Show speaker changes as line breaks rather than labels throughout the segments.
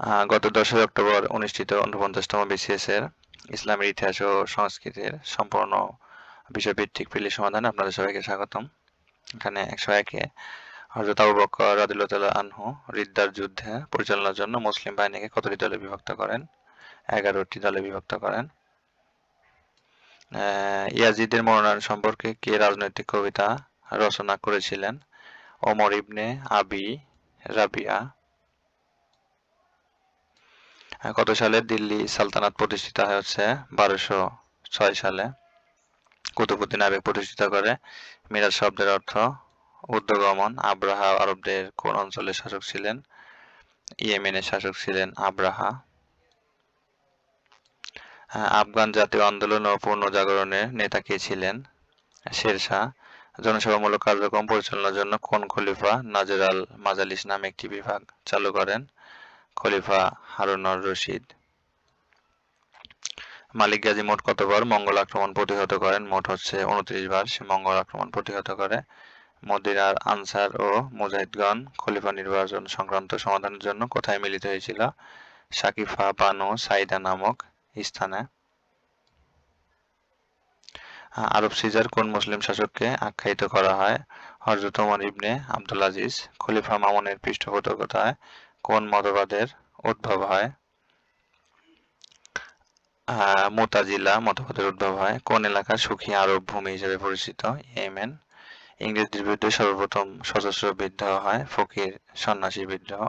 গত দশই অক্টোবর অনুষ্ঠিত ঊনপঞ্চাশতম বিসিএস এর ইসলামের ইতিহাস ও সংস্কৃতির সম্পূর্ণ বিষয়ভিত্তিক প্রিলি সমাধানে আপনাদের সবাইকে স্বাগতম। এখানে একশো একে হজরত আবু বকর রাদিল্লাহ আনহু রিদ্দার যুদ্ধে পরিচালনার জন্য মুসলিম বাহিনীকে কতটি দলে বিভক্ত করেন? এগারোটি দলে বিভক্ত করেন। ইয়াজিদের মনোনয়ন সম্পর্কে কে রাজনৈতিক কবিতা রচনা করেছিলেন? ওমর ইবনে আবি রাবিয়া কত সালে দিল্লি সালতানাত প্রতিষ্ঠিত হয় হচ্ছে? বারোশো ছয় সালে। কুতুবুদ্দিন আবেগ প্রতিষ্ঠিত করে। মিরাজ শব্দের অর্থ উদ্যোগমন আব্রাহা আরবদের কোন অঞ্চলের শাসক ছিলেন? ইয়েমেনের শাসক ছিলেন আব্রাহা। আফগান জাতীয় আন্দোলন ও পুনর্জাগরণের নেতা কে ছিলেন? শেরশাহ। জনসভামূলক কার্যক্রম পরিচালনার জন্য কোন খলিফা নাজর আল মাজালিস নামে একটি বিভাগ চালু করেন? খলিফা হারুনর রশিদ। মালিক গাজী মোট কতবার মঙ্গল আক্রমণ প্রতিহত করেন? মোট হচ্ছে উনত্রিশ বার সে মঙ্গল আক্রমণ প্রতিহত করে। মদিনার আনসার ও মুজাহিদগণ খলিফা নির্বাচন সংক্রান্ত সমাধানের জন্য কোথায় মিলিত হয়েছিল? সাকিফা, বানু, সাইদা নামক স্থানে। আরব সিজার কোন মুসলিম শাসককে আখ্যায়িত করা হয়? হযরত ওমর ইবনে আব্দুল আজিজ। খলিফা মামুনের পৃষ্ঠপোষকতায় কোন মতবাদের উদ্ভব হয়? মুতাজিলা মতবাদের উদ্ভব হয়। কোন এলাকা সুখী আরব ভূমি হিসেবে পরিচিত? ইয়েমেন। ইংরেজদের বিরুদ্ধে সর্বপ্রথম সশস্ত্র বিদ্রোহ হয়। ফকির সন্ন্যাসী বিদ্রোহ।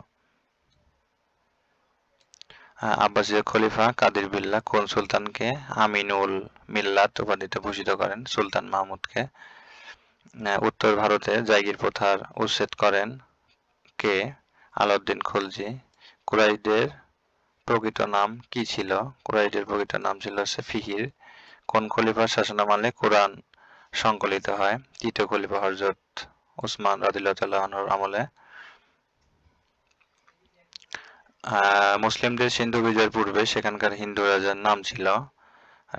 আব্বাসীয় খলিফা কাদির বিল্লাহ কোন সুলতানকে আমিনুল মিল্লাত উপাধিতে ভূষিত করেন? সুলতান মাহমুদকে। উত্তর ভারতে জাগির প্রথার উচ্ছেদ করেন কে? আলাউদ্দিন খলজি। কুরাইদের প্রকৃত নাম কি ছিল? কুরাইশদের প্রকৃত নাম ছিল হচ্ছে ফিহির। কোন খলিফার শাসনামলে কোরআন সংকলিত হয়? তৃতীয় খলিফা হজরত উসমান রাদিল্লাহর আমলে। মুসলিমদের সিন্ধু বিজয়ের পূর্বে সেখানকার হিন্দু রাজার নাম ছিল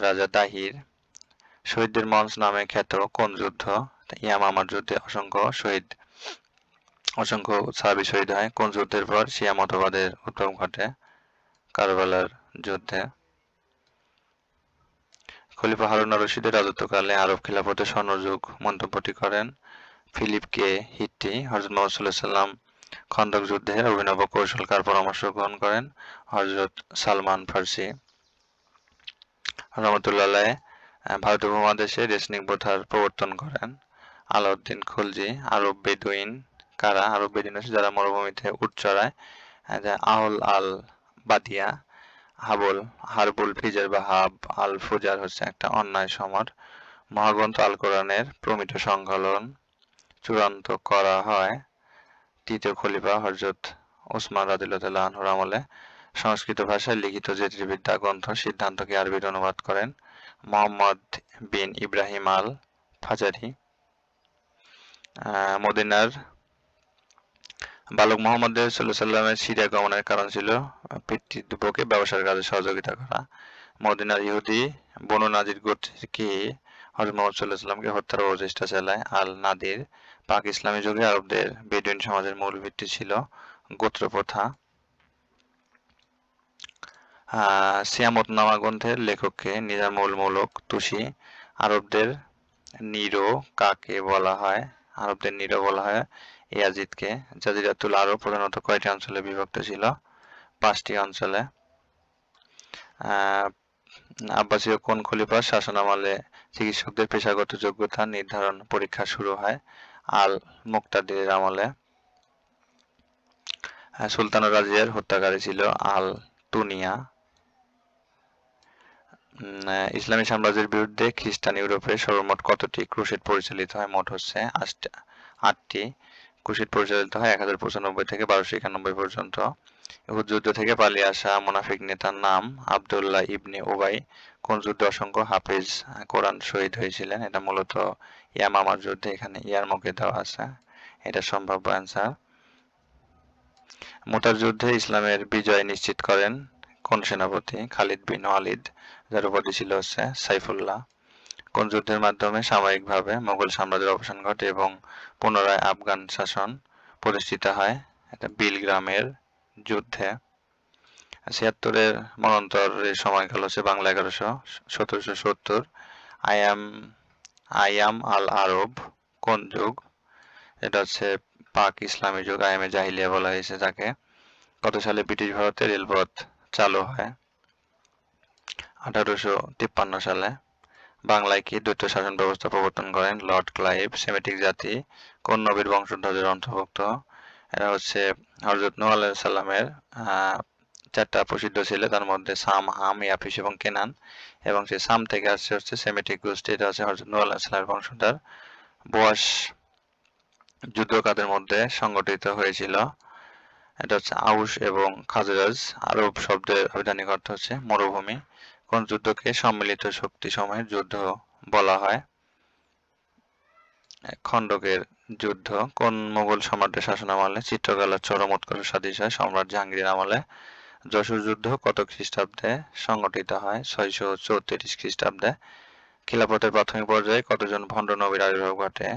রাজা তাহির। শহীদদের মঞ্চ নামে খ্যাত কোন যুদ্ধ? ইয়ামামার যুদ্ধে অসংখ্য শহীদ অসংখ্য সাহাবী শহীদ হয়। কোন যুদ্ধের পর? শিয়া মতবাদের উদ্ভব ঘটে কারবালার যুদ্ধে। খলিফা হারুন রশিদের রাজত্বকালে আরব খিলাফতে স্বর্ণযুগ মন্তব্যটি করেন ফিলিপ কে হিট্টি। হজরত মোহাম্মদ সাল্লাম খন্দক যুদ্ধে অভিনব কৌশলকার পরামর্শ গ্রহণ করেন? হজরত সালমান ফার্সি। রহমতুল্লাহ ভারতীয় উপমহাদেশে রেসনিক প্রথার প্রবর্তন করেন। আলাউদ্দিন খুলজি, আরব বেদুইন কারা আরব হচ্ছে যারা মরুভূমিতে উট চড়ায় আহল আল বাদিয়া, হাবল, হারবুল ফিজার বা হাব আল ফুজার হচ্ছে একটা অন্যায় সমর। মহাগ্রন্থ আল কোরআনের প্রমিত সংকলন চূড়ান্ত করা হয় তৃতীয় খলিফা হজরত ওসমান রাদিল্লাহ আমলে। সংস্কৃত ভাষায় লিখিত জ্যোতির্বিদ্যা গ্রন্থ সিদ্ধান্তকে আরবিতে অনুবাদ করেন মোহাম্মদ বিন ইব্রাহিম আল ফাজারি মদিনার বালক মোহাম্মদ সাল্লামের সিরিয়া গমনের কারণ ছিল পিতৃব্যকে ব্যবসার কাজে সহযোগিতা করা। মদিনার ইহুদি বনু নাজির গোত্রকে হজরত মোহাম্মদ সাল্লাহ সাল্লামকে হত্যার প্রচেষ্টা চালায়। আল নাদির পাক ইসলামী যুগে আরবদের সমাজের মূল ভিত্তি ছিল গ্রন্থের লেখককে তুষি আরবদের নিরো কাকে বলা হয়? আরবদের নিরো বলা হয় ইয়াজিদকে, জাজিরাতুল আরব প্রধানত কয়টি অঞ্চলে বিভক্ত ছিল? পাঁচটি অঞ্চলে। আব্বাসীয় কোন খলিফার শাসনামলে চিকিৎসকদের পেশাগত যোগ্যতা নির্ধারণ পরীক্ষা শুরু হয়? আল মুক্তাদিরের আমলে। সুলতান রাজিয়ার হত্যাকারী ছিল আল তুনিয়া। ইসলামী সাম্রাজ্যের বিরুদ্ধে খ্রিস্টান ইউরোপে সর্বমোট কতটি ক্রুসেড পরিচালিত হয়? মোট হচ্ছে আটটা। আটটি পরিচালিত হয় এক হাজার পঁচানব্বই থেকে বারোশো একানব্বই পর্যন্ত। যুদ্ধ থেকে পালিয়ে আসা মুনাফিক নেতার নাম আবদুল্লাহ ইবনে ওবাই কোন যুদ্ধে অসংখ্য হাফেজ কোরআন শহীদ হয়েছিলেন? এটা মূলত ইয়ামামার যুদ্ধে এখানে ইয়ার মুখে দেওয়া আছে। এটা সম্ভাব্য অ্যান্সার মুতার যুদ্ধে ইসলামের বিজয় নিশ্চিত করেন কোন সেনাপতি? খালিদ বিন ওয়ালিদ, যার উপাধি ছিল হচ্ছে সাইফুল্লাহ। কোন যুদ্ধের মাধ্যমে সাময়িকভাবে মোগল সাম্রাজ্যের অবসান ঘটে এবং পুনরায় আফগান শাসন প্রতিষ্ঠিত হয়? এটা বিলগ্রামের যুদ্ধে। ছিয়াত্তরের মনন্তরের সময়কাল হচ্ছে বাংলা এগারোশো সতেরোশো সত্তর। আয়াম আয়াম আল আরব, কোন যুগ? এটা হচ্ছে পাক ইসলামী যুগ আয়ামে জাহিলিয়া বলা হয়েছে যাকে কত সালে ব্রিটিশ ভারতে রেলপথ চালু হয়। আঠারোশো তিপ্পান্ন সালে। বাংলায় কি দ্বৈত শাসন ব্যবস্থা প্রবর্তন করেন? লর্ড ক্লাইভ, সেমেটিক জাতি, কোন নবীর বংশধরের অন্তর্ভুক্ত? এরা হচ্ছে হজরত নূহ আলাইহিস সালামের চারটা প্রসিদ্ধ ছেলে, তার মধ্যে সাম, হাম, ইয়াফিস এবং কেনান। এবং সেই সাম থেকে আসছে হচ্ছে সেমেটিক গোষ্ঠী, এটা হচ্ছে হজরত নূহ আলাইহিস সালামের বংশধর। বোয়াস যুদ্ধ কাদের মধ্যে সংগঠিত হয়েছিল। এটা হচ্ছে আউস এবং খাজরাজ, আরব শব্দের আবিধানিক অর্থ হচ্ছে মরুভূমি। কোন যুদ্ধকে সম্মিলিত শক্তি সময়ের যুদ্ধ বলা হয়? খণ্ডকের যুদ্ধ। কোন মোগল সম্রাটের শাসনামলে চিত্রকলার চরম উৎকর্ষ সাদৃশ্য হয়? সম্রাট জাহাঙ্গীরের আমলে যশোর যুদ্ধ কত খ্রিস্টাব্দে সংগঠিত হয়? ছয়শো চৌত্রিশ খ্রিস্টাব্দে। খিলাফতের প্রাথমিক পর্যায়ে কতজন ভণ্ড নবীর আবির্ভাব ঘটে?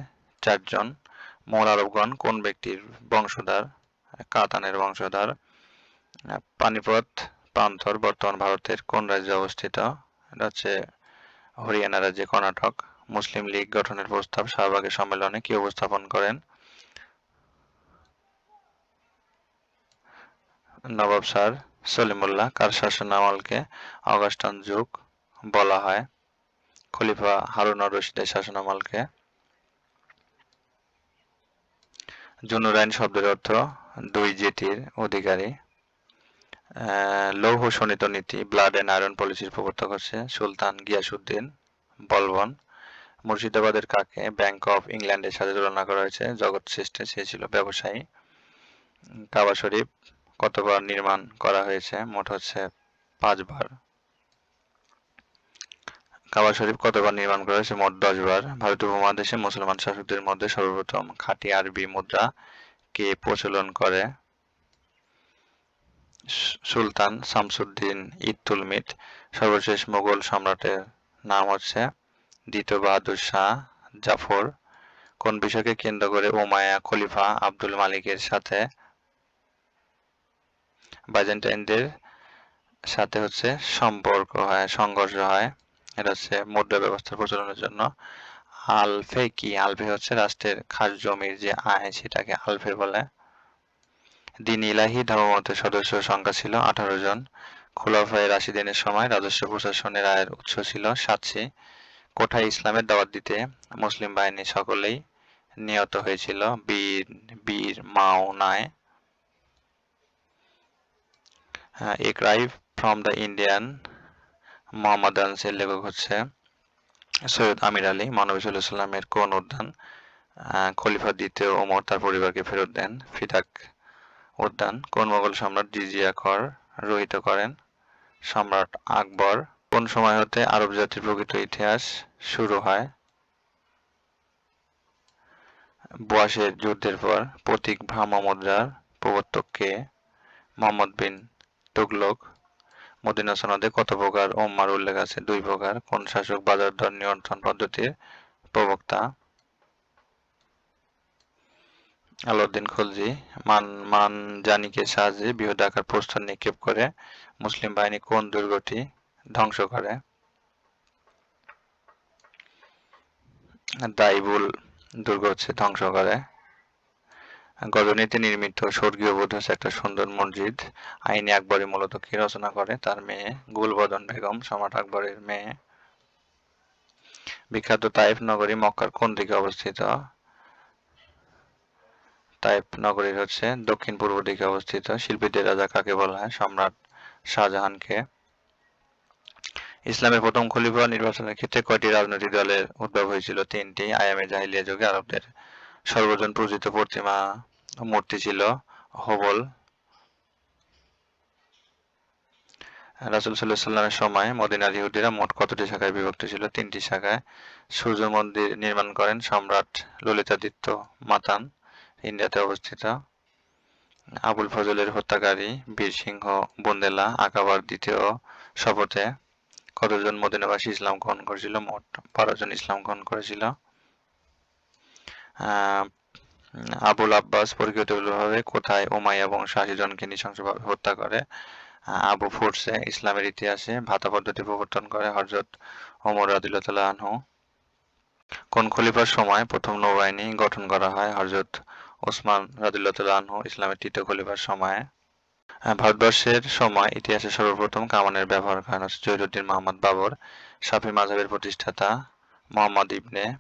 চারজন। মোল আরবগণ কোন ব্যক্তির বংশধর? কাতানের বংশধর? পানিপথ প্রান্তর বর্তমান ভারতের কোন রাজ্যে অবস্থিত? এটা হচ্ছে হরিয়ানা রাজ্যে কর্ণাটক। মুসলিম লীগ গঠনের প্রস্তাব শাহবাগের সম্মেলনে কি উপস্থাপন করেন? নবাব স্যার সলিমুল্লাহ, কার শাসনামলকে অগাস্টান যুগ বলা হয়? খলিফা হারুন রশিদের শাসনামলকে জুনুরাইন শব্দের অর্থ দুই জেটির অধিকারী। লৌহ শোণিত নীতি ব্লাড অ্যান্ড আয়রন পলিসির প্রবর্তক হচ্ছে সুলতান গিয়াসুদ্দিন বলবন। মুর্শিদাবাদের কাকে ব্যাংক অফ ইংল্যান্ডের সাথে তুলনা করা হয়েছে? জগৎ শ্রেষ্ঠে সে ছিল ব্যবসায়ী। কাবা শরীফ কতবার নির্মাণ করা হয়েছে? মোট হচ্ছে পাঁচবার। কাবা শরীফ কতবার নির্মাণ করা হয়েছে? মোট দশবার। ভারত উপমহাদেশে মুসলমান শাসকদের মধ্যে সর্বপ্রথম খাঁটি আরবি মুদ্রা কে প্রচলন করে? সুলতান শামসুদ্দিন ইতুলমিট সর্বশেষ মুঘল সম্রাটের নাম হচ্ছে দ্বিতীয় বাহাদুর শাহ জাফর। কোন বিষয়কে কেন্দ্র করে উমায়া খলিফা আব্দুল মালিকের সাথে বাইজেন্টাইনদের সাথে হচ্ছে সম্পর্ক হয়, সংঘর্ষ হয়, এটা হচ্ছে মুদ্রা ব্যবস্থার প্রচলনের জন্য। আলফে কি আলফে হচ্ছে রাষ্ট্রের খাস জমির যে আয় সেটাকে আলফে বলে। দিন ইলাহি ধর্মমতের সদস্য সংখ্যা ছিল আঠারো জন। খোলাফায়ে রাশিদিনের সময় রাজস্ব প্রশাসনের আয়ের উৎস ছিল সাতশি। কোঠায় ইসলামের দাওয়াত দিতে মুসলিম বাহিনী সকলেই নিহত হয়েছিল বীর বীর মাওনায় a cry from the Indian মোহাম্মদানসের লেখক হচ্ছে সৈয়দ আমির আলী। মানবী কোন উদ্যান খলিফা দ্বিতীয় ওমর তার পরিবারকে ফেরত দেন, ফিদাক উদ্যান, কোন মোগল সম্রাট জিজিয়া কর রহিত করেন? সম্রাট আকবর, কোন সময় হতে আরব জাতির প্রকৃত ইতিহাস শুরু হয়? বোয়াসের যুদ্ধের পর প্রতীক ভ্রাম্য মুদ্রার প্রবর্তক কে? মোহাম্মদ বিন তুগলক। মদিনা সনদে কত প্রকার ওম্মার উল্লেখ আছে? দুই প্রকার, কোন শাসক বাজার দর নিয়ন্ত্রণ পদ্ধতির প্রবক্তা? আলাউদ্দিন খলজি মান মানজানিকের সাহায্যে বৃহৎ আকার প্রস্তর নিক্ষেপ করে মুসলিম বাহিনী কোন দুর্গটি ধ্বংস করে? দাইবুল দুর্গ হচ্ছে ধ্বংস করে। গজনীতে নির্মিত স্বর্গীয় বোধ হচ্ছে একটা সুন্দর মসজিদ। আইনে আকবরী মূলত কি রচনা করে? তার মেয়ে গুলবদন বেগম সম্রাট আকবরের মেয়ে। বিখ্যাত তাইফ নগরী মক্কার কোন দিকে অবস্থিত? তাইফ নগরীর হচ্ছে দক্ষিণ পূর্ব দিকে অবস্থিত। শিল্পীদের রাজা কাকে বলা হয়? সম্রাট শাহজাহানকে। ইসলামের প্রথম খলিফা নির্বাচনের ক্ষেত্রে কয়টি রাজনৈতিক দলের উদ্ভব হয়েছিল? তিনটি। আয়ামে জাহিলিয়া যুগে আরবদের সর্বজন পূজিত প্রতিমা মূর্তি ছিল হবল। রাসুল সাল্লাহ সাল্লামের সময় মদিনার ইহুদিরা মোট কতটি শাখায় বিভক্ত ছিল? তিনটি শাখায়। সূর্য মন্দির নির্মাণ করেন সম্রাট ললিতাদিত্য মাতান। ইন্ডিয়াতে অবস্থিত আবুল ফজলের হত্যাকারী বীর সিংহ বুন্দেলা আকাবার দ্বিতীয় শপথে কতজন মদিনাবাসী ইসলাম গ্রহণ করেছিল? মোট বারো জন ইসলাম গ্রহণ করেছিল। আবুল আব্বাস পরিকল্পিতভাবে কোথায় উমাইয়া বংশ আশি জনকে নৃশংসভাবে হত্যা করে? আবু ফুরসে ইসলামের ইতিহাসে ভাতা পদ্ধতি প্রবর্তন করে হজরত ওমর রাদিল্লাহ আনহু। কোন খলিফার সময় প্রথম নৌবাহিনী গঠন করা হয়? হজরত ওসমান রাদিল্লাহ আনহু ইসলামের তৃতীয় খলিফার সময়ে ভারতবর্ষের সময় ইতিহাসে সর্বপ্রথম কামানের ব্যবহার করেন জহিরুদ্দিন মোহাম্মদ বাবর সাফি মাযহাবের প্রতিষ্ঠাতা মোহাম্মদ ইবনে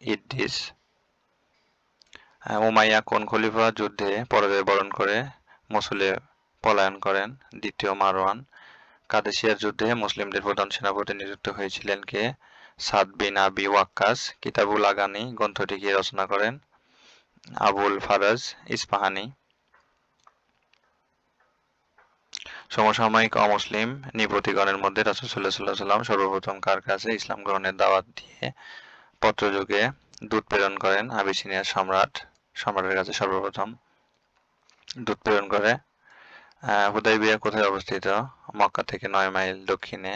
ইদ্রিস। আহ, উমাইয়া কোন খলিফা যুদ্ধে পরাজয় বরণ করে মসুলে পলায়ন করেন? দ্বিতীয় মারওয়ান। কাদেসিয়ার যুদ্ধে মুসলিমদের প্রধান সেনাপতি নিযুক্ত হয়েছিলেন কে? সাদ বিন আবি ওয়াক্কাস। কিতাবুল আগানি গ্রন্থটিকে রচনা করেন। আবুল ফারাজ ইস্পাহানি। সমসাময়িক অমুসলিম নৃপতিগণের মধ্যে রাসূল সাল্লাল্লাহু আলাইহি সাল্লাম সর্বপ্রথম কার কাছে ইসলাম গ্রহণের দাওয়াত দিয়ে পত্রযুগে দূত প্রেরণ করেন? আবিসিনিয়ার সম্রাট। সম্রাটের কাছে সর্বপ্রথম দূত প্রেরণ করে। হুদাইবিয়া কোথায় অবস্থিত? মক্কা থেকে নয় মাইল দক্ষিণে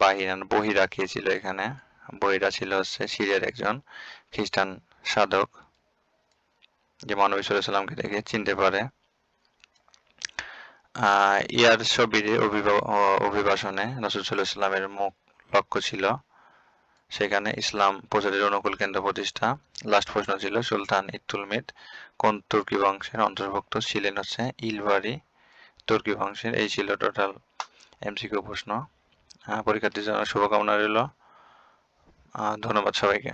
বাহিরান বহিরা কে ছিল এখানে। বহিরা ছিল হচ্ছে সিরিয়ার একজন খ্রিস্টান সাধক। যে মানবী সাল্লামকে দেখে চিনতে পারে। ইয়ার শবির অভিবাসনে রসুল সাল্লামের মুখ লক্ষ্য ছিল। সেখানে ইসলাম প্রচারের অনুকূল কেন্দ্র প্রতিষ্ঠা। লাস্ট প্রশ্ন ছিল, সুলতান ইতুলমিদ কোন তুর্কি বংশের অন্তর্ভুক্ত ছিলেন হচ্ছে ইলবারি তুর্কি বংশের এই ছিল টোটাল এমসিকিউ প্রশ্ন। পরীক্ষার্থীর জন্য শুভকামনা রইল। ধন্যবাদ সবাইকে।